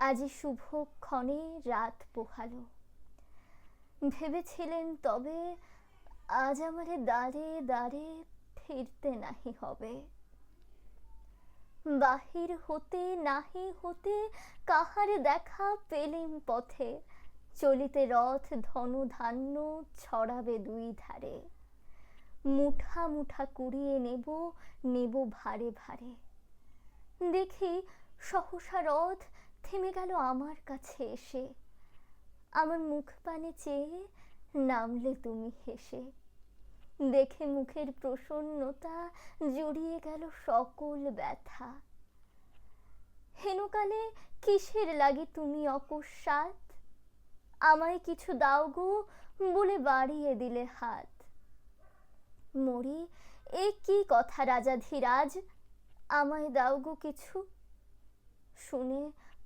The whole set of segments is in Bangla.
আজি শুভক্ষণে রাত পোহালো। ভেবেছিলেন, তবে আজ আমারে দাঁড়ে দাঁড়ে ফিরতে নাহি হবে। বাহির হতে নাহি হতে কাহারে দেখা পেলেম পথে। চলিতে রথ ধন ধান্য ছড়াবে দুই ধারে। মুঠা মুঠা কুড়িয়ে নেব নেব ভারে ভারে। দেখি, সহসা রথ থেমে গেল আমার কাছে এসে। আমার মুখ পানে চেয়ে নামলে তুমি হেসে। দেখে মুখের প্রসন্নতা জড়িয়ে গেল সকল ব্যথা। হেনকালে কিসের লাগে তুমি অকস্মাৎ? আমায় কিছু দাও গো বলে বাড়িয়ে দিলে হাত। মরি, এ কি কথা রাজাধিরাজ আমায় দাও গো কিছু। শুনে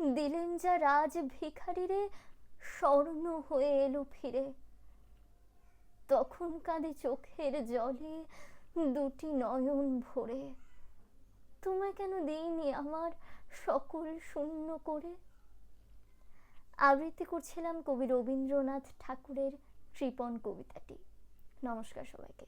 দিলেন যা রাজ ভিখারিরে, স্বর্ণ হয়ে এলো ফিরে। তখন কাঁদে চোখের জলে দুটি নয়ন ভরে। তোমায় কেন দিইনি আমার সকল শূন্য করে? আবৃত্তি করছিলাম কবি রবীন্দ্রনাথ ঠাকুরের কৃপণ কবিতাটি। নমস্কার সবাইকে।